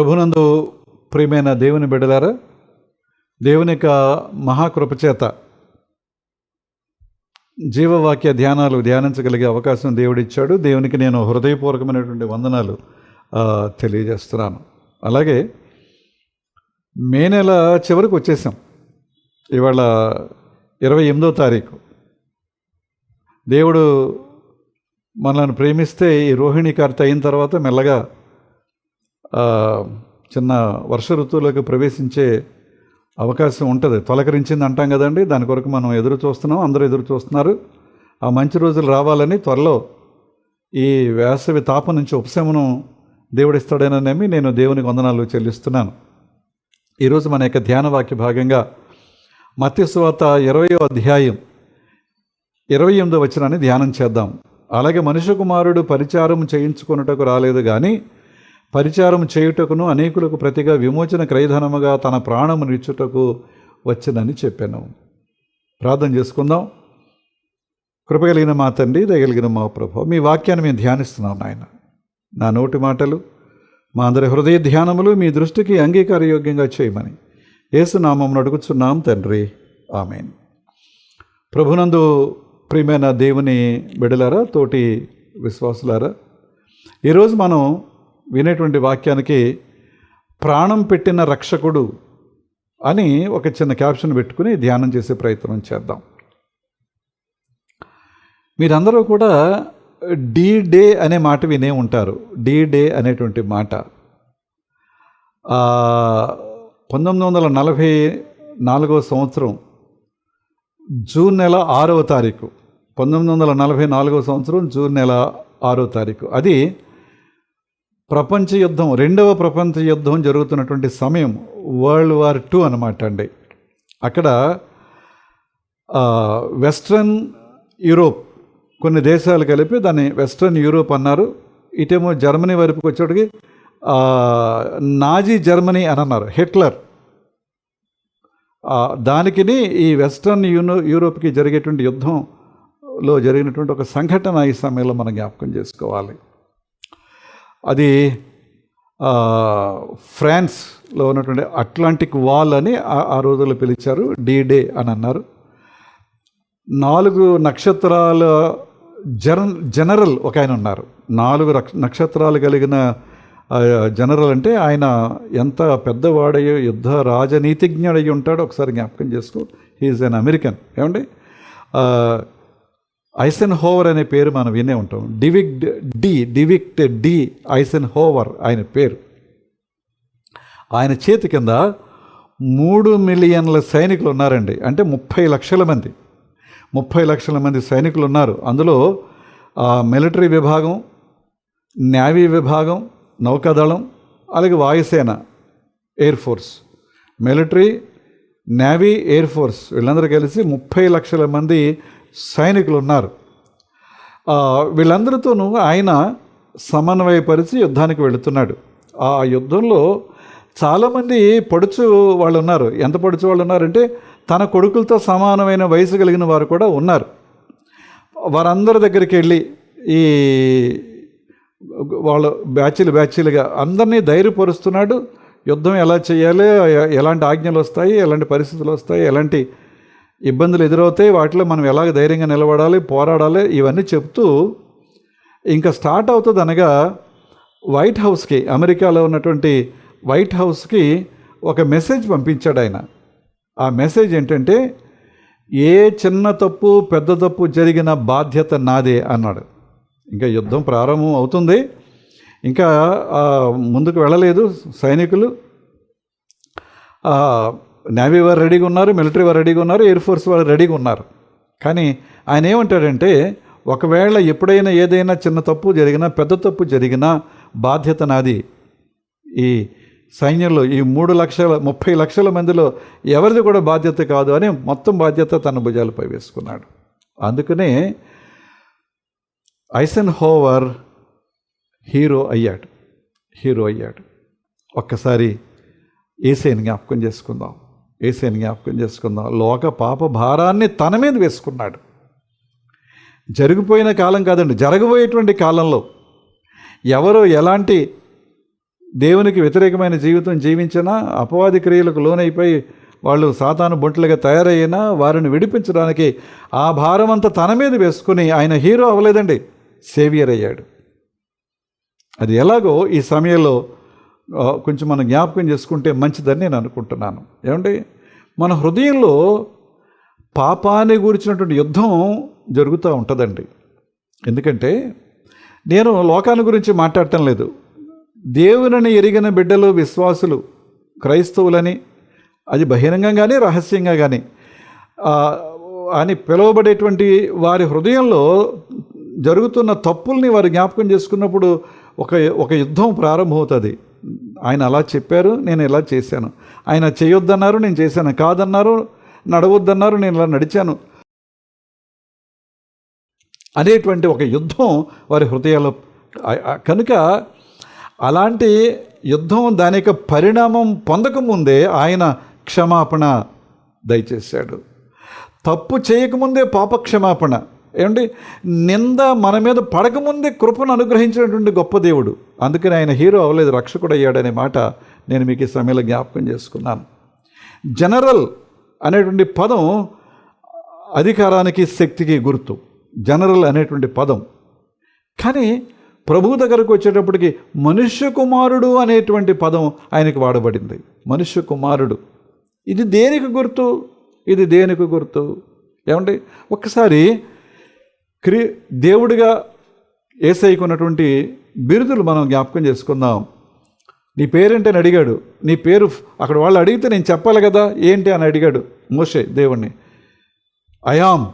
ప్రభునందు ప్రియమైన దేవుని బిడ్డలారా దేవుని యొక్క మహాకృపచేత జీవవాక్య ధ్యానాలు ధ్యానించగలిగే అవకాశం దేవుడిచ్చాడు. దేవునికి నేను హృదయపూర్వకమైనటువంటి వందనాలు తెలియజేస్తున్నాను. అలాగే మే నెల చివరికి వచ్చేసాం. ఇవాళ ఇరవై ఎనిమిదో తారీఖు. దేవుడు మనల్ని ప్రేమిస్తే ఈ రోహిణి కార్త అయిన తర్వాత మెల్లగా చిన్న వర్ష ఋతువులోకి ప్రవేశించే అవకాశం ఉంటుంది. తొలకరించింది అంటాం కదండి. దాని కొరకు మనం ఎదురు చూస్తున్నాం. అందరూ ఎదురు చూస్తున్నారు. ఆ మంచి రోజులు రావాలని త్వరలో ఈ వేసవి తాపం నుంచి ఉపశమనం దేవుడిస్తాడేనని నమ్మి నేను దేవునికి వందనాలు చెల్లిస్తున్నాను. ఈరోజు మన యొక్క ధ్యాన వాక్య భాగంగా మత్స్యవాత ఇరవయో అధ్యాయం ఇరవై ఎనిమిదో వచ్చినాన్ని ధ్యానం చేద్దాం. అలాగే మనుష్య కుమారుడు పరిచారం చేయించుకొనుటకు రాలేదు కానీ పరిచారం చేయుటకును అనేకులకు ప్రతిగా విమోచన క్రయధనముగా తన ప్రాణము నిచ్చుటకు వచ్చిందని చెప్పాను. ప్రార్థన చేసుకుందాం. కృపగలిగిన మా తండ్రి దయగలిగిన మా ప్రభు మీ వాక్యాన్ని మేము ధ్యానిస్తున్నాం నాయన. నా నోటి మాటలు మా అందరి హృదయ ధ్యానములు మీ దృష్టికి అంగీకారయోగ్యంగా చేయమని ఏసునామం అడుగుచున్నాం తండ్రి. ఆమెన్. ప్రభునందు ప్రియమైన దేవుని బిడలారా తోటి విశ్వాసులారా ఈరోజు మనం వినేటువంటి వాక్యానికి ప్రాణం పెట్టిన రక్షకుడు అని ఒక చిన్న క్యాప్షన్ పెట్టుకుని ధ్యానం చేసే ప్రయత్నం చేద్దాం. మీరందరూ కూడా డీ డే అనే మాట వినే ఉంటారు. డీ డే అనేటువంటి మాట. పంతొమ్మిది వందల నలభై నాలుగో సంవత్సరం జూన్ నెల ఆరవ తారీఖు. పంతొమ్మిది వందల నలభై నాలుగో సంవత్సరం జూన్ నెల ఆరో తారీఖు. అది ప్రపంచ యుద్ధం రెండవ ప్రపంచ యుద్ధం జరుగుతున్నటువంటి సమయం వరల్డ్ వార్ టూ అనమాట అండి. అక్కడ వెస్ట్రన్ యూరోప్ కొన్ని దేశాలు కలిపి దాన్ని వెస్ట్రన్ యూరోప్ అన్నారు. ఇటేమో జర్మనీ వైపుకి వచ్చేటికి నాజీ జర్మనీ అని అన్నారు హిట్లర్ దానికి ఈ వెస్ట్రన్ యూనో యూరోప్కి జరిగేటువంటి యుద్ధంలో జరిగినటువంటి ఒక సంఘటన ఈ సమయంలో మనం జ్ఞాపకం చేసుకోవాలి. అది ఫ్రాన్స్లో ఉన్నటువంటి అట్లాంటిక్ వాల్ అని ఆ- రోజుల్లో పిలిచారు. డీ డే అని అన్నారు. నాలుగు నక్షత్రాల జన జనరల్ ఒక ఆయన ఉన్నారు. నాలుగు నక్షత్రాలు కలిగిన జనరల్ అంటే ఆయన ఎంత పెద్దవాడయ్యో యుద్ధ రాజనీతిజ్ఞుడయ్యి ఉంటాడో ఒకసారి జ్ఞాపకం చేసుకో. He is an American. ఏమండి? ఐసెన్ హోవర్ అనే పేరు మనం వినే ఉంటాం. డివిక్డ్ డి డివిక్ట్ డి ఐసెన్ హోవర్ ఆయన పేరు. ఆయన చేతి కింద మూడు మిలియన్ల సైనికులు ఉన్నారండి అంటే ముప్పై లక్షల మంది. ముప్పై లక్షల మంది సైనికులు ఉన్నారు అందులో మిలిటరీ విభాగం నేవీ విభాగం నౌకాదళం అలాగే వాయుసేన air force. Military navy air force. వీళ్ళందరూ కలిసి ముప్పై లక్షల మంది సైనికులు ఉన్నారు వీళ్ళందరితోనూ ఆయన సమన్వయపరిచి యుద్ధానికి వెళుతున్నాడు. ఆ యుద్ధంలో చాలామంది పడుచు వాళ్ళు ఉన్నారు ఎంత పడుచు వాళ్ళు ఉన్నారంటే తన కొడుకులతో సమానమైన వయసు కలిగిన వారు కూడా ఉన్నారు. వారందరి దగ్గరికి వెళ్ళి ఈ వాళ్ళు బ్యాచీలు బ్యాచీలుగా అందరినీ ధైర్యపరుస్తున్నాడు. యుద్ధం ఎలా చేయాలి? ఎలాంటి ఆజ్ఞలు వస్తాయి? ఎలాంటి పరిస్థితులు వస్తాయి? ఎలాంటి ఇబ్బందులు ఎదురవుతాయి వాటిలో మనం ఎలాగ ధైర్యంగా నిలబడాలి పోరాడాలి ఇవన్నీ చెప్తూ ఇంకా స్టార్ట్ అవుతుంది అనగా వైట్ హౌస్కి అమెరికాలో ఉన్నటువంటి వైట్ హౌస్కి ఒక మెసేజ్ పంపించాడు ఆయన. ఆ మెసేజ్ ఏంటంటే ఏ చిన్న తప్పు పెద్ద తప్పు జరిగిన బాధ్యత నాదే అన్నాడు. ఇంకా యుద్ధం ప్రారంభం అవుతుంది. ఇంకా ముందుకు వెళ్ళలేదు సైనికులు. నేవీ వారు రెడీగా ఉన్నారు మిలిటరీ వారు రెడీగా ఉన్నారు ఎయిర్ ఫోర్స్ వారు రెడీగా ఉన్నారు. కానీ ఆయన ఏమంటాడంటే ఒకవేళ ఎప్పుడైనా ఏదైనా చిన్న తప్పు జరిగినా పెద్ద తప్పు జరిగినా బాధ్యత నాది. ఈ సైన్యంలో ఈ మూడు లక్షల ముప్పై లక్షల మందిలో ఎవరిది కూడా బాధ్యత కాదు అని మొత్తం బాధ్యత తన భుజాలపై వేసుకున్నాడు. అందుకనే ఐసన్ హోవర్ హీరో అయ్యాడు. హీరో అయ్యాడు. ఒక్కసారి ఏసైని జ్ఞాపకం చేసుకుందాం. ఏసేని జ్ఞాపకం చేసుకుందాం. లోక పాప భారాన్ని తన మీద వేసుకున్నాడు. జరిగిపోయిన కాలం కాదండి జరగబోయేటువంటి కాలంలో ఎవరో ఎలాంటి దేవునికి వ్యతిరేకమైన జీవితం జీవించినా అపవాది క్రియలకు లోనైపోయి వాళ్ళు సాతాను బొంట్లుగా తయారయ్యినా వారిని విడిపించడానికి ఆ భారం అంతా తన మీద వేసుకుని ఆయన హీరో అవ్వలేదండి సేవియర్ అయ్యాడు. అది ఎలాగో ఈ సమయంలో కొంచెం మనం జ్ఞాపకం చేసుకుంటే మంచిదని నేను అనుకుంటున్నాను. ఏమండి? మన హృదయంలో పాపాన్ని గురించినటువంటి యుద్ధం జరుగుతూ ఉంటుందండి. ఎందుకంటే నేను లోకాన్ని గురించి మాట్లాడటం లేదు. దేవుని ఎరిగిన బిడ్డలు విశ్వాసులు క్రైస్తవులని అది బహిరంగంగానే రహస్యంగా కానీ అని పిలువబడేటువంటి వారి హృదయంలో జరుగుతున్న తప్పుల్ని వారు జ్ఞాపకం చేసుకున్నప్పుడు ఒక ఒక యుద్ధం ప్రారంభమవుతుంది. ఆయన అలా చెప్పారు నేను ఇలా చేశాను. ఆయన చేయొద్దన్నారు నేను చేశాను. కాదన్నారు నడవద్దన్నారు నేను ఇలా నడిచాను. అనేటువంటి ఒక యుద్ధం వారి హృదయాల్లో కనుక అలాంటి యుద్ధం దాని యొక్క పరిణామం పొందకముందే ఆయన క్షమాపణ దయచేశాడు. తప్పు చేయకముందే పాప క్షమాపణ ఏమండి? నింద మన మీద పడకముందే కృపను అనుగ్రహించినటువంటి గొప్ప దేవుడు. అందుకని ఆయన హీరో అవ్వలేదు రక్షకుడు అయ్యాడనే మాట నేను మీకు ఈ సమయంలో జ్ఞాపకం చేసుకున్నాను. జనరల్ అనేటువంటి పదం అధికారానికి శక్తికి గుర్తు. జనరల్ అనేటువంటి పదం. కానీ ప్రభు దగ్గరకు వచ్చేటప్పటికి మనుష్య కుమారుడు అనేటువంటి పదం ఆయనకు వాడబడింది. మనుష్య కుమారుడు. ఇది దేనికి గుర్తు? ఇది దేనికి గుర్తు? ఏమండి? ఒక్కసారి క్రీ దేవుడిగా ఏసైకున్నటువంటి బిరుదులు మనం జ్ఞాపకం చేసుకుందాం. నీ పేరేంటని అడిగాడు. నీ పేరు అక్కడ వాళ్ళు అడిగితే నేను చెప్పాలి కదా ఏంటి అని అడిగాడు మోషే దేవుణ్ణి. I am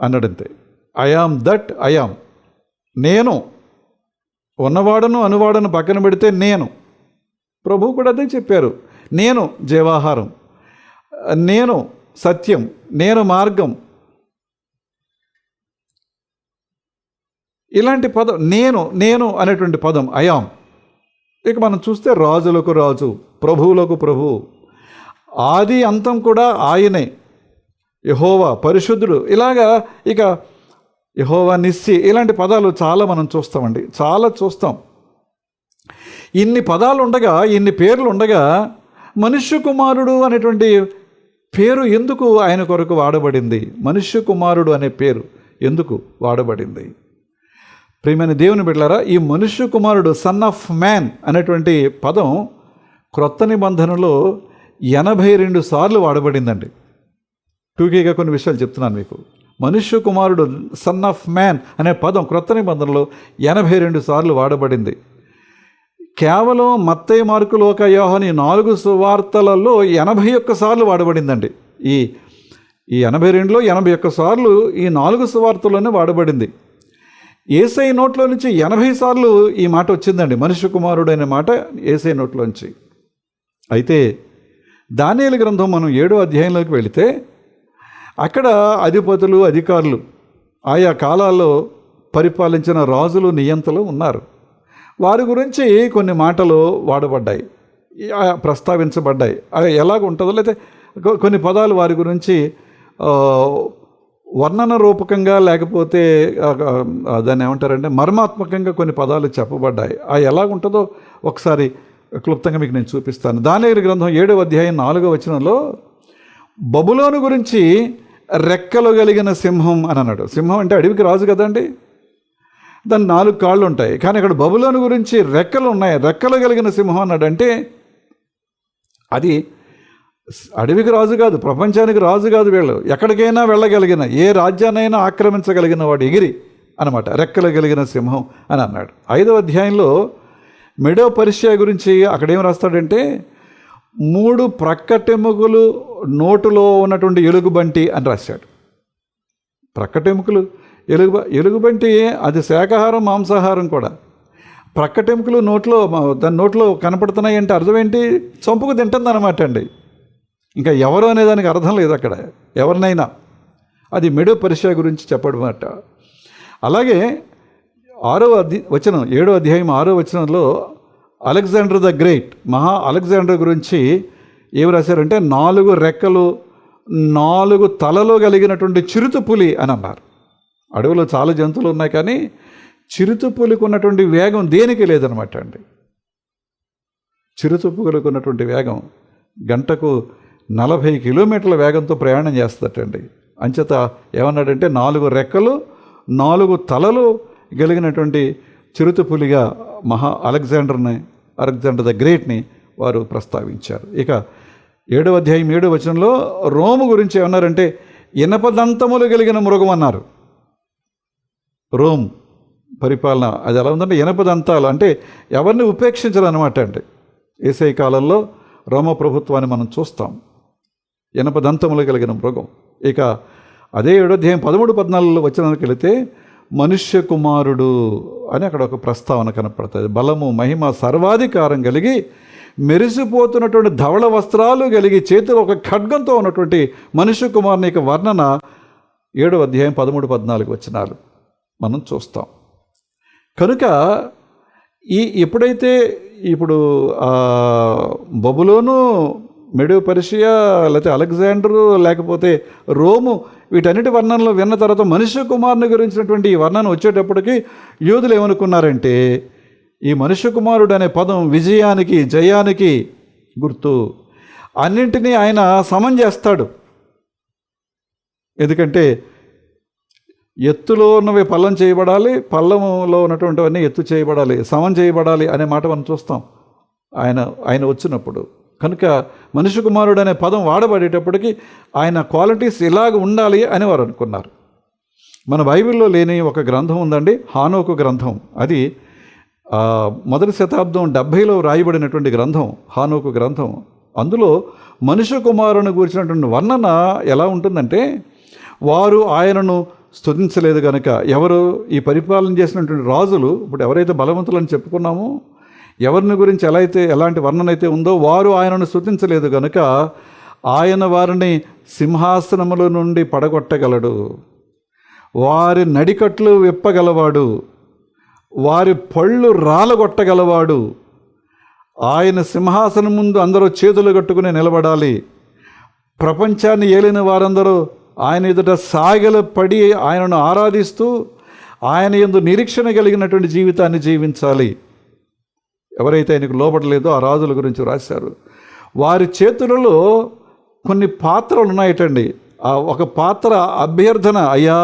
అన్నాడంతే. I am that I am నేను ఉన్నవాడను అనువాడను పక్కన పెడితే నేను. ప్రభు కూడా అదే చెప్పారు. నేను జీవాహారం. నేను సత్యం. నేను మార్గం. ఇలాంటి పదం నేను నేను అనేటువంటి పదం అయాం ఇక మనం చూస్తే రాజులకు రాజు ప్రభువులకు ప్రభు. ఆది అంతం కూడా ఆయనే. యహోవా పరిశుద్ధుడు. ఇలాగా ఇక యహోవా నిస్సి ఇలాంటి పదాలు చాలా మనం చూస్తామండి. చాలా చూస్తాం. ఇన్ని పదాలు ఉండగా ఇన్ని పేర్లు ఉండగా మనుష్య కుమారుడు అనేటువంటి పేరు ఎందుకు ఆయన కొరకు వాడబడింది? మనుష్య కుమారుడు అనే పేరు ఎందుకు వాడబడింది? ప్రియమైన దేవుని బిడ్డలారా ఈ మనుష్య కుమారుడు సన్ ఆఫ్ మ్యాన్ అనేటువంటి పదం క్రొత్త నిబంధనలో ఎనభై రెండు సార్లు వాడబడిందండి. టూకీగా కొన్ని విషయాలు చెప్తున్నాను మీకు. మనుష్య కుమారుడు సన్ ఆఫ్ మ్యాన్ అనే పదం క్రొత్త నిబంధనలో ఎనభై రెండు సార్లు వాడబడింది. కేవలం మత్తయ్య మార్కు లోక యోహని నాలుగు సువార్తలలో ఎనభై ఒక్క సార్లు వాడబడిందండి. ఈ ఈ ఎనభై రెండులో ఎనభై ఒక్క సార్లు ఈ నాలుగు సువార్తల్లోనే వాడబడింది. ఏసై నోట్లో నుంచి ఎనభై సార్లు ఈ మాట వచ్చిందండి. మనుష్య కుమారుడు అనే మాట ఏసై నోట్లోంచి అయితే దానియేలు గ్రంథం మనం ఏడో అధ్యాయంలోకి వెళితే అక్కడ అధిపతులు అధికారులు ఆయా కాలాల్లో పరిపాలించిన రాజులు నియంతలు ఉన్నారు. వారి గురించి కొన్ని మాటలు వాడబడ్డాయి. ప్రస్తావించబడ్డాయి. అవి ఎలాగ ఉంటుందో లేకపోతే కొన్ని పదాలు వారి గురించి వర్ణన రూపకంగా లేకపోతే దాన్ని ఏమంటారంటే మర్మాత్మకంగా కొన్ని పదాలు చెప్పబడ్డాయి. ఆ ఎలాగుంటుందో ఒకసారి క్లుప్తంగా మీకు నేను చూపిస్తాను. దాని గ్రంథం ఏడవ అధ్యాయం నాలుగో వచనంలో బబులోను గురించి రెక్కలు కలిగిన సింహం అని అన్నాడు. సింహం అంటే అడవికి రాజు కదండి? దాని నాలుగు కాళ్ళు ఉంటాయి. కానీ అక్కడ బబులోను గురించి రెక్కలు ఉన్నాయి. రెక్కలు కలిగిన సింహం అన్నాడు అంటే అది అడవికి రాజు కాదు ప్రపంచానికి రాజు కాదు వీళ్ళు. ఎక్కడికైనా వెళ్ళగలిగిన ఏ రాజ్యాన్నైనా ఆక్రమించగలిగిన వాడు ఎగిరి అనమాట రెక్కలు కలిగిన సింహం అని అన్నాడు. ఐదవ అధ్యాయంలో మెడో పరిచయ గురించి అక్కడ ఏం రాస్తాడంటే మూడు ప్రక్కటెముకలు నోటులో ఉన్నటువంటి ఎలుగుబంటి అని రాశాడు. ప్రక్కటెముకలు ఎలుగు ఎలుగుబంటి అది శాకాహారం మాంసాహారం కూడా. ప్రక్కటెముకలు నోట్లో దాని నోట్లో కనపడుతున్నాయి అంటే అర్థం ఏంటి? చంపుకు తింటుంది అనమాట అండి. ఇంకా ఎవరు అనే దానికి అర్థం లేదు అక్కడ. ఎవరినైనా. అది మెడో పరిచయ గురించి చెప్పడం అట అలాగే ఆరో అధ్య వచనం ఏడో అధ్యాయం ఆరో వచనంలో అలెగ్జాండర్ ద గ్రేట్ మహా అలెగ్జాండర్ గురించి ఏమి రాశారంటే నాలుగు రెక్కలు నాలుగు తలలో కలిగినటువంటి చిరుతపులి అని అన్నారు. అడవిలో చాలా జంతువులు ఉన్నాయి కానీ చిరుతపులికి ఉన్నటువంటి వేగం దేనికి లేదనమాట అండి. చిరుతుప్పుగలుకున్నటువంటి వేగం గంటకు నలభై కిలోమీటర్ల వేగంతో ప్రయాణం చేస్తటండి అంచేత ఏమన్నాడంటే నాలుగు రెక్కలు నాలుగు తలలు కలిగినటువంటి చిరుతపులిగా మహా అలెగ్జాండర్ని అలెగ్జాండర్ ద గ్రేట్ని వారు ప్రస్తావించారు. ఇక ఏడవ అధ్యాయం ఏడవ వచనంలో రోము గురించి ఏమన్నారంటే ఇనపదంతములు కలిగిన మృగం అన్నారు. రోమ్ పరిపాలన అది ఎలా ఉందంటే ఇనపదంతాలు అంటే ఎవరిని ఉపేక్షించాలన్నమాట అండి. ఏసై కాలంలో రోమ ప్రభుత్వాన్ని మనం చూస్తాం. ఎనపదంతములు కలిగిన మృగం. ఇక అదే ఏడోధ్యాయం పదమూడు పద్నాలుగులో వచ్చినందుకు వెళితే మనుష్య కుమారుడు అని అక్కడ ఒక ప్రస్తావన కనపడుతుంది. బలము మహిమ సర్వాధికారం కలిగి మెరిసిపోతున్నటువంటి ధవళ వస్త్రాలు కలిగి చేతిలో ఒక ఖడ్గంతో ఉన్నటువంటి మనుష్య కుమారుని యొక్క వర్ణన ఏడవ అధ్యాయం పదమూడు పద్నాలుగు వచ్చినాలు మనం చూస్తాం. కనుక ఈ ఎప్పుడైతే ఇప్పుడు ఆ బబులోను మెడో పర్షియా లేకపోతే అలెగ్జాండరు లేకపోతే రోము వీటన్నిటి వర్ణనలు విన్న తర్వాత మనుష్య కుమారుని గురించినటువంటి ఈ వర్ణన వచ్చేటప్పటికి యోధులు ఏమనుకున్నారంటే ఈ మనుష్య కుమారుడు అనే పదం విజయానికి జయానికి గుర్తు. అన్నింటినీ ఆయన సమం చేస్తాడు. ఎందుకంటే ఎత్తులో ఉన్నవి పల్లం చేయబడాలి పల్లంలో ఉన్నటువంటివన్నీ ఎత్తు చేయబడాలి సమం చేయబడాలి అనే మాట మనం చూస్తాం. ఆయన ఆయన వచ్చినప్పుడు. కనుక మనిషి కుమారుడు అనే పదం వాడబడేటప్పటికి ఆయన క్వాలిటీస్ ఇలాగ ఉండాలి అని వారు అనుకున్నారు. మన బైబిల్లో లేని ఒక గ్రంథం ఉందండి హానోకు గ్రంథం. అది మొదటి శతాబ్దం డెబ్భైలో రాయబడినటువంటి గ్రంథం హానోకు గ్రంథం. అందులో మనుష్య కుమారుని గురించినటువంటి వర్ణన ఎలా ఉంటుందంటే వారు ఆయనను స్తుతించలేదు కనుక ఎవరు ఈ పరిపాలన చేసినటువంటి రాజులు ఇప్పుడు ఎవరైతే బలవంతులని చెప్పుకున్నామో ఎవరిని గురించి ఎలా అయితే ఎలాంటి వర్ణన అయితే ఉందో వారు ఆయనను స్తుతించలేదు కనుక ఆయన వారిని సింహాసనముల నుండి పడగొట్టగలడు. వారి నడికట్లు విప్పగలవాడు. వారి పళ్ళు రాలగొట్టగలవాడు. ఆయన సింహాసనం ముందు అందరూ చేతులు కట్టుకుని నిలబడాలి. ప్రపంచాన్ని ఏలిన వారందరూ ఆయన ఎదుట సాగల పడి ఆయనను ఆరాధిస్తూ ఆయన ఎందు నిరీక్షణ కలిగినటువంటి జీవితాన్ని జీవించాలి. ఎవరైతే ఆయనకు లోబడలేదో ఆ రాజుల గురించి రాశారు వారి చేతులలో కొన్ని పాత్రలు ఉన్నాయటండి. ఆ ఒక పాత్ర అభ్యర్థన అయ్యా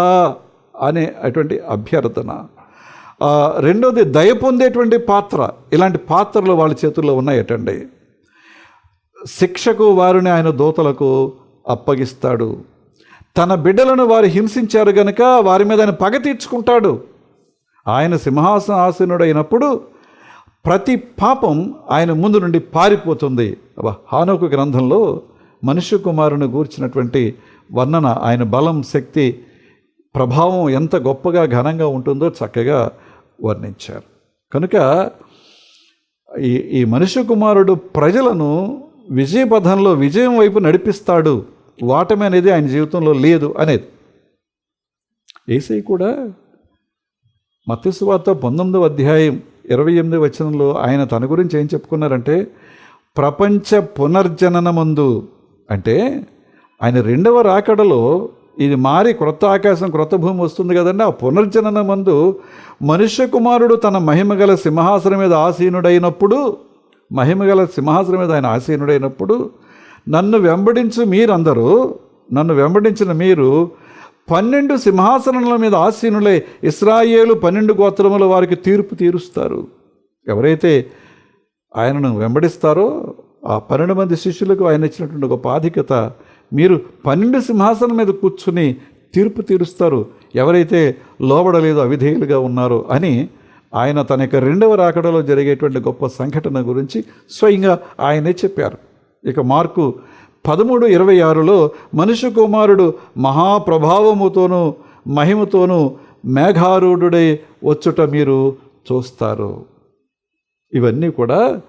అనే అటువంటి అభ్యర్థన. రెండోది దయ పొందేటువంటి పాత్ర. ఇలాంటి పాత్రలు వాళ్ళ చేతుల్లో ఉన్నాయటండి. శిక్షకు వారిని ఆయన దూతలకు అప్పగిస్తాడు. తన బిడ్డలను వారు హింసించారు గనుక వారి మీద ఆయన పగ తీర్చుకుంటాడు. ఆయన సింహాసనాసీనుడైనప్పుడు ప్రతి పాపం ఆయన ముందు నుండి పారిపోతుంది. అబ్బా హానోకు గ్రంథంలో మనుష్య కుమారుని గూర్చినటువంటి వర్ణన ఆయన బలం శక్తి ప్రభావం ఎంత గొప్పగా ఘనంగా ఉంటుందో చక్కగా వర్ణించారు. కనుక ఈ ఈ మనుష్య కుమారుడు ప్రజలను విజయపథంలో విజయం వైపు నడిపిస్తాడు. వాటమి అనేది ఆయన జీవితంలో లేదు అనేది. ఏసై కూడా మత్స్యవార్త పంతొమ్మిదవ అధ్యాయం ఇరవై ఎనిమిది వచనంలో ఆయన తన గురించి ఏం చెప్పుకున్నారంటే ప్రపంచ పునర్జననమందు అంటే ఆయన రెండవ రాకడలో ఇది మారి క్రొత్త ఆకాశం క్రొత్త భూమి వస్తుంది కదండి. ఆ పునర్జనన మందు మనుష్య కుమారుడు తన మహిమగల సింహాసనం మీద ఆసీనుడైనప్పుడు మహిమగల సింహాసనం మీద ఆయన ఆసీనుడైనప్పుడు నన్ను వెంబడించు మీరందరూ నన్ను వెంబడించిన మీరు పన్నెండు సింహాసనముల మీద ఆసీనులై ఇస్రాయేలు పన్నెండు గోత్రముల వారికి తీర్పు తీరుస్తారు. ఎవరైతే ఆయనను వెంబడిస్తారో ఆ పన్నెండు మంది శిష్యులకు ఆయన ఇచ్చినటువంటి గొప్ప ఆధిక్యత మీరు పన్నెండు సింహాసనం మీద కూర్చుని తీర్పు తీరుస్తారు. ఎవరైతే లోబడలేదో అవిధేయులుగా ఉన్నారో అని ఆయన తన యొక్క రెండవ రాకడలో జరిగేటువంటి గొప్ప సంఘటన గురించి స్వయంగా ఆయనే చెప్పారు. ఇక మార్కు పదమూడు ఇరవై ఆరులో మనుష్య కుమారుడు మహాప్రభావముతోనూ మహిమతోనూ మేఘారూఢుడై వచ్చుట మీరు చూస్తారు. ఇవన్నీ కూడా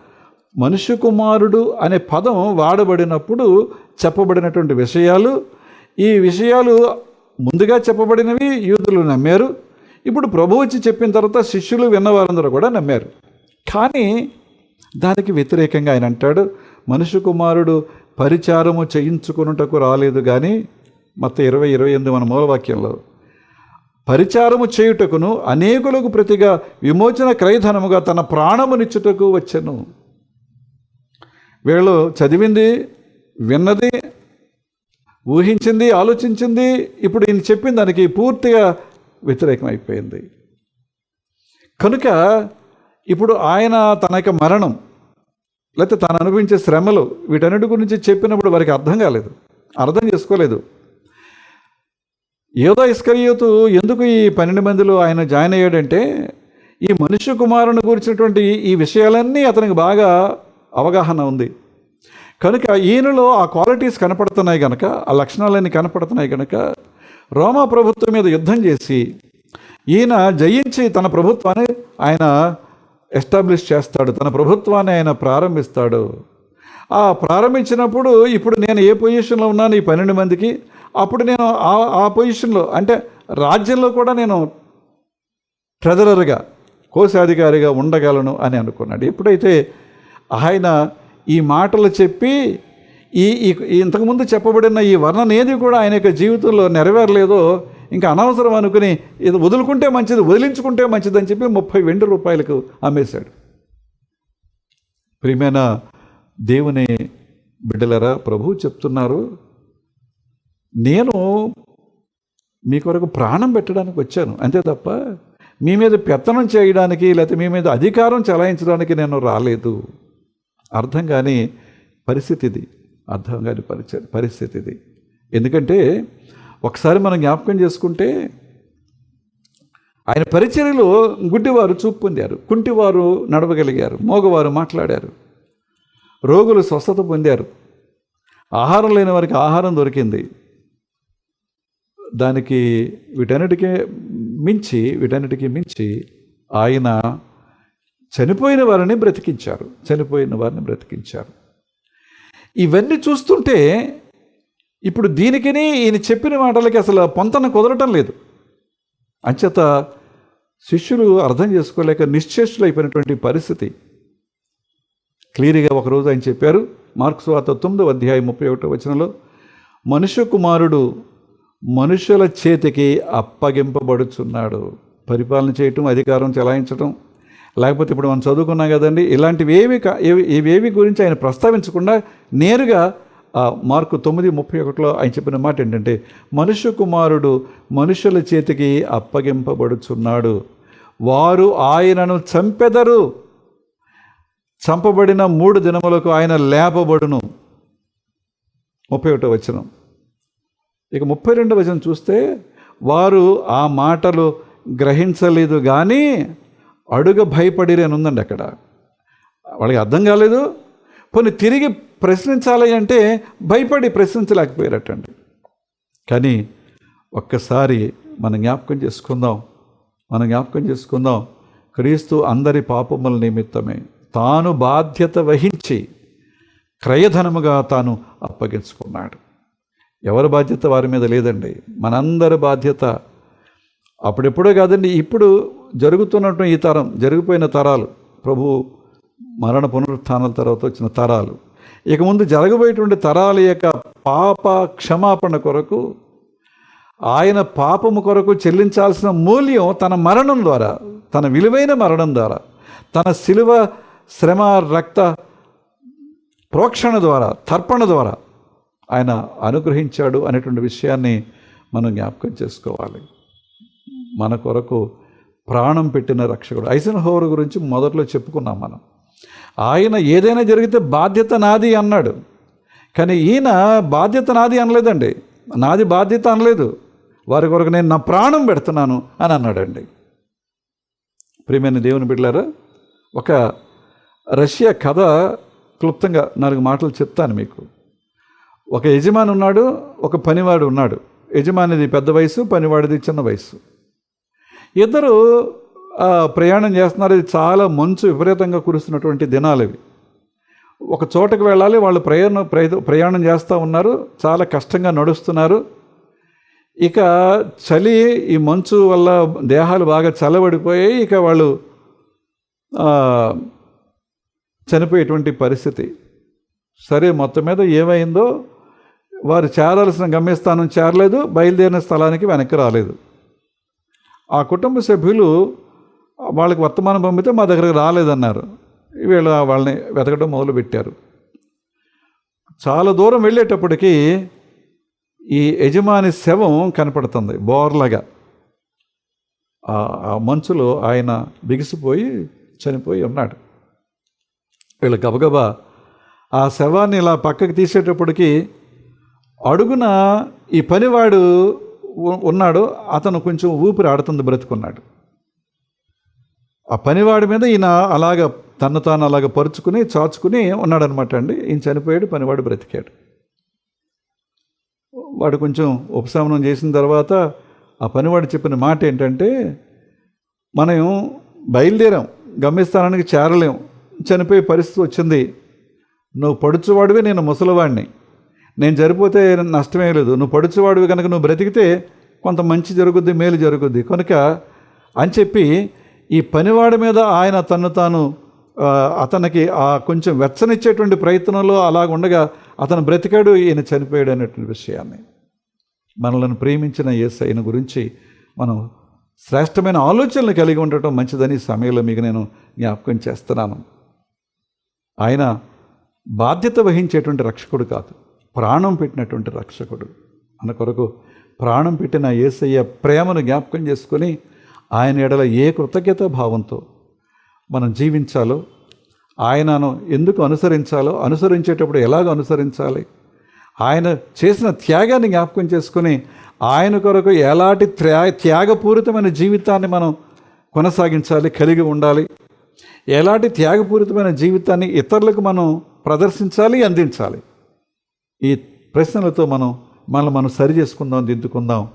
మనుష్య కుమారుడు అనే పదం వాడబడినప్పుడు చెప్పబడినటువంటి విషయాలు. ఈ విషయాలు ముందుగా చెప్పబడినవి యూదులు నమ్మారు. ఇప్పుడు ప్రభు వచ్చి చెప్పిన తర్వాత శిష్యులు విన్నవారందరూ కూడా నమ్మారు. కానీ దానికి వ్యతిరేకంగా ఆయన అంటాడు మనుష్య కుమారుడు పరిచారము చేయించుకున్నటకు రాలేదు కానీ మత ఇరవై ఇరవై ఎనిమిది మన మూలవాక్యంలో పరిచారము చేయుటకును అనేకులకు ప్రతిగా విమోచన క్రయధనముగా తన ప్రాణమునిచ్చుటకు వచ్చాను. వీళ్ళు చదివింది విన్నది ఊహించింది ఆలోచించింది ఇప్పుడు ఈయన చెప్పిన దానికి పూర్తిగా వ్యతిరేకం అయిపోయింది కనుక ఇప్పుడు ఆయన తన యొక్క మరణం లేకపోతే తాను అనుభవించే శ్రమలు వీటన్నిటి గురించి చెప్పినప్పుడు వారికి అర్థం కాలేదు. అర్థం చేసుకోలేదు. ఏదో ఇస్కరియోతు ఎందుకు ఈ పన్నెండు మందిలో ఆయన జాయిన్ అయ్యాడంటే ఈ మనుష్య కుమారుని గురించినటువంటి ఈ విషయాలన్నీ అతనికి బాగా అవగాహన ఉంది. కనుక ఈయనలో ఆ క్వాలిటీస్ కనపడుతున్నాయి కనుక ఆ లక్షణాలన్నీ కనపడుతున్నాయి కనుక రోమా ప్రభుత్వం మీద యుద్ధం చేసి ఈయన జయించి తన ప్రభుత్వాన్ని ఆయన ఎస్టాబ్లిష్ చేస్తాడు తన ప్రభుత్వాన్ని ఆయన ప్రారంభిస్తాడు. ఆ ప్రారంభించినప్పుడు ఇప్పుడు నేను ఏ పొజిషన్లో ఉన్నాను ఈ పన్నెండు మందికి? అప్పుడు నేను ఆ ఆ పొజిషన్లో అంటే రాజ్యంలో కూడా నేను ట్రెజరర్గా కోశాధికారిగా ఉండగలను అని అనుకున్నాడు. ఎప్పుడైతే ఆయన ఈ మాటలు చెప్పి ఈ ఇంతకుముందు చెప్పబడిన ఈ వర్ణన ఏది కూడా ఆయన యొక్క జీవితంలో నెరవేరలేదో ఇంకా అనవసరం అనుకుని ఇది వదులుకుంటే మంచిది వదిలించుకుంటే మంచిది అని చెప్పి ముప్పై వెండి రూపాయలకు అమ్మేశాడు. ప్రియమైన దేవుని బిడ్డలరా ప్రభు చెప్తున్నారు నేను మీ కొరకు ప్రాణం పెట్టడానికి వచ్చాను అంతే తప్ప మీ మీద పెత్తనం చేయడానికి లేకపోతే మీ మీద అధికారం చలాయించడానికి నేను రాలేదు. అర్థం కాని పరిస్థితి ఇది అర్థం కాని పరిచ పరిస్థితి ఇది. ఎందుకంటే ఒకసారి మనం జ్ఞాపకం చేసుకుంటే ఆయన పరిచర్యలో గుడ్డివారు చూపు పొందారు కుంటివారు నడవగలిగారు మోగవారు మాట్లాడారు రోగులు స్వస్థత పొందారు ఆహారం లేని వారికి ఆహారం దొరికింది. దానికి వీటన్నిటికీ మించి వీటన్నిటికీ మించి ఆయన చనిపోయిన వారిని బ్రతికించారు చనిపోయిన వారిని బ్రతికించారు. ఇవన్నీ చూస్తుంటే ఇప్పుడు దీనికిని ఈయన చెప్పిన మాటలకి అసలు పొంతన కుదరటం లేదు. అంచేత శిష్యులు అర్థం చేసుకోలేక నిశ్చేష్టులు అయిపోయినటువంటి పరిస్థితి. క్లియర్గా ఒకరోజు ఆయన చెప్పారు మార్క్స్ వార్త తొమ్మిదో అధ్యాయం ముప్పై ఒకటో వచనంలో మనుష్య కుమారుడు మనుషుల చేతికి అప్పగింపబడుచున్నాడు. పరిపాలన చేయటం అధికారం చెలాయించటం లేకపోతే ఇప్పుడు మనం చదువుకున్నాం కదండి ఇలాంటివి ఏవి ఇవేవి గురించి ఆయన ప్రస్తావించకుండా నేరుగా మార్కు తొమ్మిది ముప్పై ఒకటిలో ఆయన చెప్పిన మాట ఏంటంటే మనుష్య కుమారుడు మనుషుల చేతికి అప్పగింపబడుచున్నాడు. వారు ఆయనను చంపెదరు. చంపబడిన మూడు దినములకు ఆయన లేపబడును. ముప్పై ఒకటో వచనం. ఇక ముప్పై రెండో వచనం చూస్తే వారు ఆ మాటలు గ్రహించలేదు కానీ అడుగ భయపడిరేనుందండి ఉందండి అక్కడ. వాళ్ళకి అర్థం కాలేదు. పోనీ తిరిగి ప్రశ్నించాలి అంటే భయపడి ప్రశ్నించలేకపోయారటండి. కానీ ఒక్కసారి మనం జ్ఞాపకం చేసుకుందాం మనం జ్ఞాపకం చేసుకుందాం క్రీస్తు అందరి పాపముల నిమిత్తమే తాను బాధ్యత వహించి క్రయధనముగా తాను అప్పగించుకున్నాడు. ఎవరి బాధ్యత వారి మీద లేదండి మనందరి బాధ్యత. అప్పుడెప్పుడో కాదండి ఇప్పుడు జరుగుతున్నటువంటి ఈ తరం జరిగిపోయిన తరాలు ప్రభు మరణ పునరుత్నాల తర్వాత వచ్చిన తరాలు. ఇక ముందు జరగబోయేటువంటి తరాల యొక్క పాప క్షమాపణ కొరకు ఆయన పాపము కొరకు చెల్లించాల్సిన మూల్యం తన మరణం ద్వారా తన విలువైన మరణం ద్వారా తన శిలువ శ్రమ రక్త ప్రోక్షణ ద్వారా తర్పణ ద్వారా ఆయన అనుగ్రహించాడు అనేటువంటి విషయాన్ని మనం జ్ఞాపకం చేసుకోవాలి. మన కొరకు ప్రాణం పెట్టిన రక్షకుడు. ఐసన్ హోవర్ గురించి మొదట్లో చెప్పుకున్నాం మనం. ఆయన ఏదైనా జరిగితే బాధ్యత నాది అన్నాడు. కానీ ఈయన బాధ్యత నాది అనలేదండి. నాది బాధ్యత అనలేదు. వారి కొరకు నేను నా ప్రాణం పెడుతున్నాను అని అన్నాడండి. ప్రియమైన దేవుని బిడ్డలారా ఒక రష్యా కథ క్లుప్తంగా నాలుగు మాటలు చెప్తాను మీకు. ఒక యజమాని ఉన్నాడు ఒక పనివాడు ఉన్నాడు. యజమానిది పెద్ద వయసు పనివాడిది చిన్న వయసు. ఇద్దరు ప్రయాణం చేస్తున్నారు. ఇది చాలా మంచు విపరీతంగా కురుస్తున్నటువంటి దినాలు ఇవి. ఒక చోటకు వెళ్ళాలి వాళ్ళు ప్రయాణం ప్రయాణం చేస్తూ ఉన్నారు చాలా కష్టంగా నడుస్తున్నారు. ఇక చలి ఈ మంచు వల్ల దేహాలు బాగా చల్లబడిపోయాయి. ఇక వాళ్ళు చనిపోయేటువంటి పరిస్థితి. సరే మొత్తం మీద ఏమైందో వారు చేరాల్సిన గమ్యస్థానం చేరలేదు బయలుదేరిన స్థలానికి వెనక్కి రాలేదు. ఆ కుటుంబ సభ్యులు వాళ్ళకి వర్తమానం పంపితే మా దగ్గరకు రాలేదన్నారు. వీళ్ళు వాళ్ళని వెతకడం మొదలుపెట్టారు. చాలా దూరం వెళ్ళేటప్పటికి ఈ యజమాని శవం కనపడుతుంది బోర్లగా. ఆ- మంచులో ఆయన బిగిసిపోయి చనిపోయి ఉన్నాడు. వీళ్ళు గబగబా ఆ శవాన్ని ఇలా పక్కకి తీసేటప్పటికి అడుగున ఈ పనివాడు ఉన్నాడు అతను కొంచెం ఊపిరి ఆడుతుంది బ్రతుకున్నాడు. ఆ పనివాడి మీద ఈయన అలాగ తను తాను అలాగ పరుచుకుని చాచుకుని ఉన్నాడనమాట అండి. ఈయన చనిపోయాడు పనివాడు బ్రతికాడు. వాడు కొంచెం ఉపశమనం చేసిన తర్వాత ఆ పనివాడు చెప్పిన మాట ఏంటంటే మనం బయలుదేరాం గమ్యస్థానానికి చేరలేం చనిపోయే పరిస్థితి వచ్చింది. నువ్వు పడుచువాడివి నేను ముసలివాడిని నేను చనిపోతే నష్టమే లేదు. నువ్వు పడుచువాడివి కనుక నువ్వు బ్రతికితే కొంత మంచి జరుగుద్ది మేలు జరుగుద్ది. కనుక అని చెప్పి ఈ పనివాడి మీద ఆయన తను తాను అతనికి ఆ కొంచెం వెచ్చనిచ్చేటువంటి ప్రయత్నంలో అలాగ ఉండగా అతను బ్రతికాడు ఈయన చనిపోయాడు అనేటువంటి విషయాన్ని. మనలను ప్రేమించిన యేసయ్యను గురించి మనం శ్రేష్టమైన ఆలోచనలు కలిగి ఉండటం మంచిదని సమయంలో మీకు నేను జ్ఞాపకం చేస్తున్నాను. ఆయన బాధ్యత వహించేటువంటి రక్షకుడు కాదు ప్రాణం పెట్టినటువంటి రక్షకుడు. మన కొరకు ప్రాణం పెట్టిన ఏసయ్య ప్రేమను జ్ఞాపకం చేసుకొని ఆయన ఎడల ఏ కృతజ్ఞత భావంతో మనం జీవించాలో ఆయనను ఎందుకు అనుసరించాలో అనుసరించేటప్పుడు ఎలాగ అనుసరించాలి ఆయన చేసిన త్యాగాన్ని జ్ఞాపకం చేసుకొని ఆయన కొరకు ఎలాంటి త్యా త్యాగపూరితమైన జీవితాన్ని మనం కొనసాగించాలి కలిగి ఉండాలి ఎలాంటి త్యాగపూరితమైన జీవితాన్ని ఇతరులకు మనం ప్రదర్శించాలి అందించాలి. ఈ ప్రశ్నలతో మనం మనల్ని మనం సరి చేసుకుందాం దిద్దుకుందాం.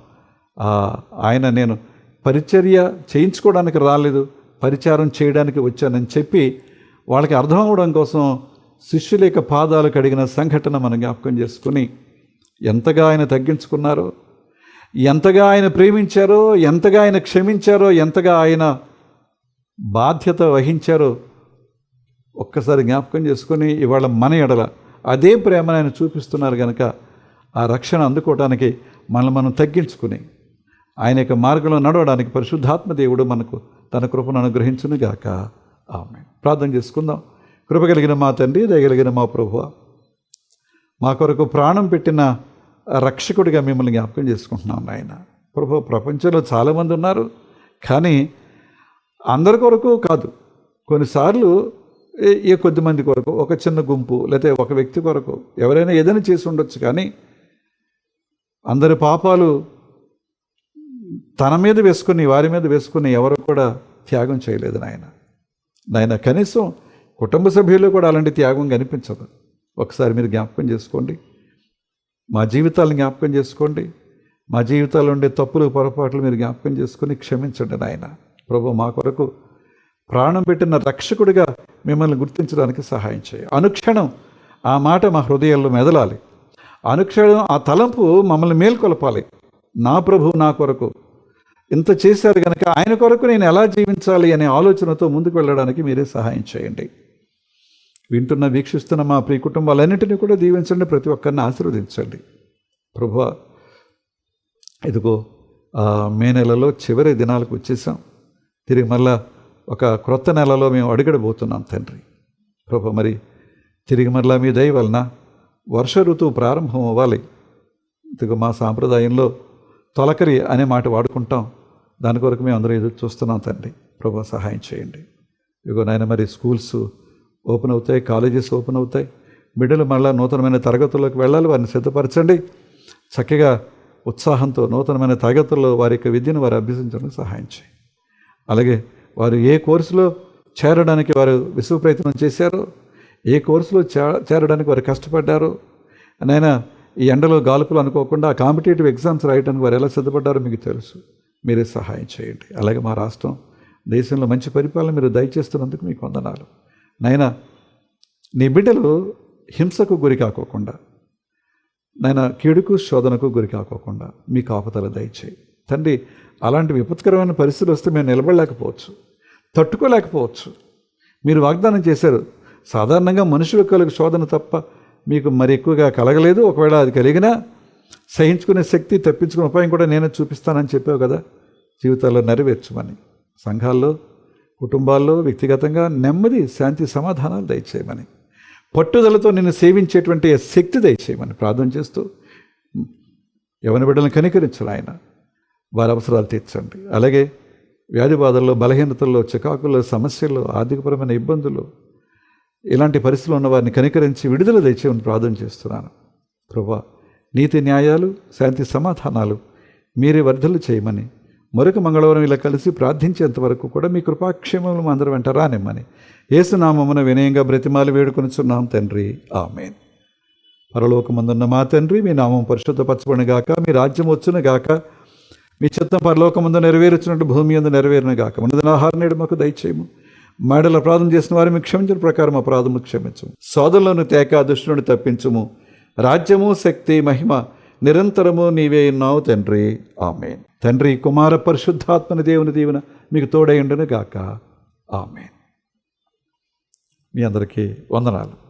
ఆయన నేను పరిచర్య చేయించుకోవడానికి రాలేదు పరిచారం చేయడానికి వచ్చానని చెప్పి వాళ్ళకి అర్థం అవడం కోసం శిష్యుల యొక్క పాదాలు కడిగిన సంఘటన మనం జ్ఞాపకం చేసుకుని ఎంతగా ఆయన తగ్గించుకున్నారో ఎంతగా ఆయన ప్రేమించారో ఎంతగా ఆయన క్షమించారో ఎంతగా ఆయన బాధ్యత వహించారో ఒక్కసారి జ్ఞాపకం చేసుకొని ఇవాళ మన ఎడల అదే ప్రేమను ఆయన చూపిస్తున్నారు కనుక ఆ రక్షణ అందుకోవడానికి మనల్ని మనం తగ్గించుకుని ఆయన యొక్క మార్గంలో నడవడానికి పరిశుద్ధాత్మ దేవుడు మనకు తన కృపను అనుగ్రహించునుగాక ఆమె ప్రార్థన చేసుకుందాం. కృప కలిగిన మా తండ్రి దయగలిగిన మా ప్రభువ మా కొరకు ప్రాణం పెట్టిన రక్షకుడిగా మిమ్మల్ని జ్ఞాపకం చేసుకుంటున్నాం నాయన. ప్రభు ప్రపంచంలో చాలామంది ఉన్నారు కానీ అందరి కొరకు కాదు. కొన్నిసార్లు ఏ- ఏ కొద్ది మంది కొరకు ఒక చిన్న గుంపు లేకపోతే ఒక వ్యక్తి కొరకు ఎవరైనా ఏదైనా చేసి ఉండొచ్చు కానీ అందరి పాపాలు తన మీద వేసుకుని వారి మీద వేసుకుని ఎవరు కూడా త్యాగం చేయలేదు నాయన. నాయన కనీసం కుటుంబ సభ్యులు కూడా అలాంటి త్యాగం కనిపించదు. ఒకసారి మీరు జ్ఞాపకం చేసుకోండి. మా జీవితాలను జ్ఞాపకం చేసుకోండి. మా జీవితాల్లో ఉండే తప్పులు పొరపాట్లు మీరు జ్ఞాపకం చేసుకొని క్షమించండి నాయన. ప్రభు మా కొరకు ప్రాణం పెట్టిన రక్షకుడిగా మిమ్మల్ని గుర్తించడానికి సహాయం చేయ. అనుక్షణం ఆ మాట మా హృదయాల్లో మెదలాలి. అనుక్షణం ఆ తలంపు మమ్మల్ని మేల్కొలపాలి. నా ప్రభు నా కొరకు ఇంత చేశారు కనుక ఆయన కొరకు నేను ఎలా జీవించాలి అనే ఆలోచనతో ముందుకు వెళ్ళడానికి మీరే సహాయం చేయండి. వింటున్న వీక్షిస్తున్న మా ప్రియ కుటుంబాలన్నింటినీ కూడా దీవించండి ప్రతి ఒక్కరిని ఆశీర్వదించండి. ప్రభు ఇదిగో మే నెలలో చివరి దినాలకు వచ్చేసాం. తిరిగి మళ్ళా ఒక క్రొత్త నెలలో మేము అడుగడబోతున్నాం తండ్రి. ప్రభు మరి తిరిగి మరలా మీ దయ వలన వర్ష ఋతువు ప్రారంభం అవ్వాలి. ఇదిగో మా సాంప్రదాయంలో తొలకరి అనే మాట వాడుకుంటాం. దాని కొరకు మేము అందరూ ఎదురు చూస్తున్నాం తండ్రి. ప్రభు సహాయం చేయండి. ఇగో నాయన మరి స్కూల్స్ ఓపెన్ అవుతాయి కాలేజెస్ ఓపెన్ అవుతాయి. బిడ్డలు మళ్ళీ నూతనమైన తరగతుల్లోకి వెళ్ళాలి వారిని సిద్ధపరచండి. చక్కగా ఉత్సాహంతో నూతనమైన తరగతుల్లో వారి యొక్క విద్యను వారు అభ్యసించడానికి సహాయం చేయండి. అలాగే వారు ఏ కోర్సులో చేరడానికి వారు విశ్వ ప్రయత్నం చేశారో ఏ కోర్సులో చే చేరడానికి వారు కష్టపడ్డారో నైనా ఈ ఎండలో గాలుపులు అనుకోకుండా కాంపిటేటివ్ ఎగ్జామ్స్ రాయడానికి వారు ఎలా సిద్ధపడ్డారో మీకు తెలుసు. మీరే సహాయం చేయండి. అలాగే మా రాష్ట్రం దేశంలో మంచి పరిపాలన మీరు దయచేస్తున్నందుకు మీకు వందనాలు. నైనా నీ బిడ్డలు హింసకు గురి కాకోకుండా నాయన కీడుకు శోధనకు గురి కాకోకుండా మీ కాపుతల దయచేయి. తండ్రి అలాంటి విపత్కరమైన పరిస్థితులు వస్తే మేము నిలబడలేకపోవచ్చు తట్టుకోలేకపోవచ్చు. మీరు వాగ్దానం చేశారు సాధారణంగా మనుషుల కలుగు శోధన తప్ప మీకు మరి ఎక్కువగా కలగలేదు. ఒకవేళ అది కలిగినా సహించుకునే శక్తి తప్పించుకునే ఉపాయం కూడా నేనే చూపిస్తానని చెప్పావు కదా. జీవితాల్లో నెరవేర్చమని. సంఘాల్లో కుటుంబాల్లో వ్యక్తిగతంగా నెమ్మది శాంతి సమాధానాలు దయచేయమని. పట్టుదలతో నిన్ను సేవించేటువంటి శక్తి దయచేయమని ప్రార్థన చేస్తూ యవన బిడ్డలను కనికరించాలి ఆయన. వారి అవసరాలు తీర్చండి. అలాగే వ్యాధి బాధల్లో బలహీనతల్లో చికాకుల్లో సమస్యల్లో ఆర్థికపరమైన ఇబ్బందులు ఇలాంటి పరిస్థితులు ఉన్న వారిని కనికరించి విడుదల తెచ్చేమని ప్రార్థన చేస్తున్నాను. ప్రభా నీతి న్యాయాలు శాంతి సమాధానాలు మీరే వర్ధలు చేయమని మరొక మంగళవారం ఇలా కలిసి ప్రార్థించేంత వరకు కూడా మీ కృపాక్షేమములు మా అందరం వెంట రానిమ్మని ఏసునామమున వినయంగా బ్రతిమాలి వేడుకొనిచున్నాం తండ్రి. ఆమెన్. పరలోకమందున్న మా తండ్రి మీ నామం పరిశుద్ధపరచబడిన గాక మీ రాజ్యం వచ్చును గాక మీ చిత్తం పరలోకమందు నెరవేరుచున్నట్టు భూమి అందు నెరవేరును గాక. మన ఆహారం నేడు మాకు దయచేయము. మేడల అపరాధం చేసిన వారిని క్షమించిన ప్రకారం అపరాధము క్షమించము. సోదరులను తేక దుష్టుని తప్పించుము. రాజ్యము శక్తి మహిమ నిరంతరము నీవే ఉన్నావు తండ్రి. ఆమె తండ్రి కుమార పరిశుద్ధాత్మని దేవుని దీవెన మీకు తోడై ఉండును గాక ఆమె మీ అందరికీ వందనాలు.